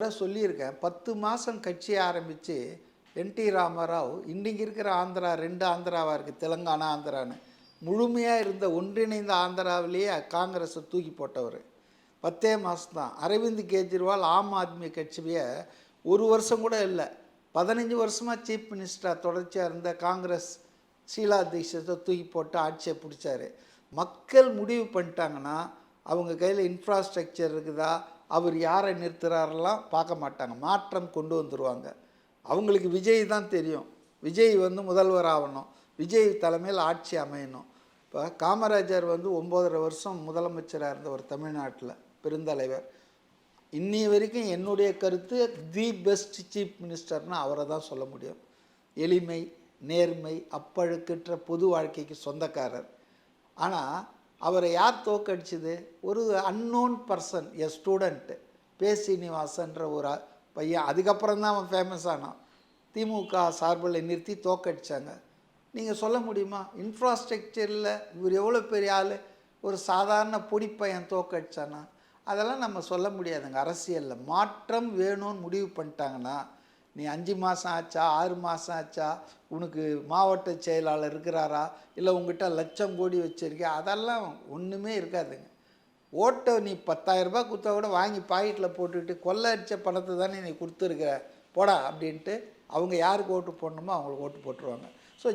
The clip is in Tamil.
சொல்லியிருக்கேன். பத்து மாதம் கட்சி ஆரம்பித்து என்டி ராமராவ் இன்றைக்கி இருக்கிற ஆந்திரா ரெண்டு ஆந்திராவாக இருக்குது தெலுங்கானா ஆந்திரான்னு. முழுமையாக இருந்த ஒன்றிணைந்த ஆந்திராவிலேயே காங்கிரஸை தூக்கி போட்டவர். பத்தே மாதம்தான் அரவிந்த் கெஜ்ரிவால் ஆம் ஆத்மி கட்சியை ஒரு வருஷம் கூட இல்லை. பதினஞ்சு வருஷமாக சீஃப் மினிஸ்டராக தொடர்ச்சியாக இருந்த காங்கிரஸ் ஷீலா தீட்சத்தை தூக்கி போட்டு ஆட்சியை பிடிச்சாரு. மக்கள் முடிவு பண்ணிட்டாங்கன்னா அவங்க கையில் இன்ஃப்ராஸ்ட்ரக்சர் இருக்குதா? அவர் யாரை நிறுத்துறாரெல்லாம் பார்க்க மாட்டாங்க. மாற்றம் கொண்டு வந்துடுவாங்க அவங்களுக்கு விஜய் தான் தெரியும். விஜய் வந்து முதல்வர் ஆகணும். விஜய் தலைமையில் ஆட்சி அமையணும். இப்போ காமராஜர் வந்து ஒம்போதரை வருஷம் முதலமைச்சராக இருந்தவர் தமிழ்நாட்டில் பெருந்தலைவர். இன்னி வரைக்கும் என்னுடைய கருத்து தி பெஸ்ட் சீஃப் மினிஸ்டர்னு அவரை தான் சொல்ல முடியும். எளிமை நேர்மை அப்பழுக்கற்ற பொது வாழ்க்கைக்கு சொந்தக்காரர். ஆனால் அவரை யார் தோக்கடிச்சது ஒரு அன்னோன் பர்சன் எ ஸ்டூடெண்ட்டு பே சீனிவாசன்ற ஒரு பையன். அதுக்கப்புறம் தான் அவன் ஃபேமஸ் ஆனான். திமுக சார்பில் நிறுத்தி தோக்கடிச்சாங்க நீங்கள் சொல்ல முடியுமா? இன்ஃப்ராஸ்ட்ரக்சரில் இவர் எவ்வளோ பெரிய ஆள்? ஒரு சாதாரண பொடிப்பையன் தோக்கடிச்சானா அதெல்லாம் நம்ம சொல்ல முடியாதுங்க. அரசியலில் மாற்றம் வேணும்னு முடிவு பண்ணிட்டாங்கன்னா நீ அஞ்சு மாதம் ஆச்சா ஆறு மாதம் ஆச்சா? உனக்கு மாவட்ட செயலாளர் இருக்கிறாரா? இல்லை உங்ககிட்ட லட்சம் கோடி வச்சிருக்கியா அதெல்லாம் ஒன்றுமே இருக்காதுங்க. ஓட்டை நீ பத்தாயிரரூபா கொடுத்தா கூட வாங்கி பாக்கெட்டில் போட்டுக்கிட்டு கொள்ளை அடித்த பணத்தை தானே நீ கொடுத்துருக்குற. போடா அப்படின்ட்டு அவங்க யாருக்கு ஓட்டு போடணுமோ அவங்களுக்கு ஓட்டு போட்டுருவாங்க.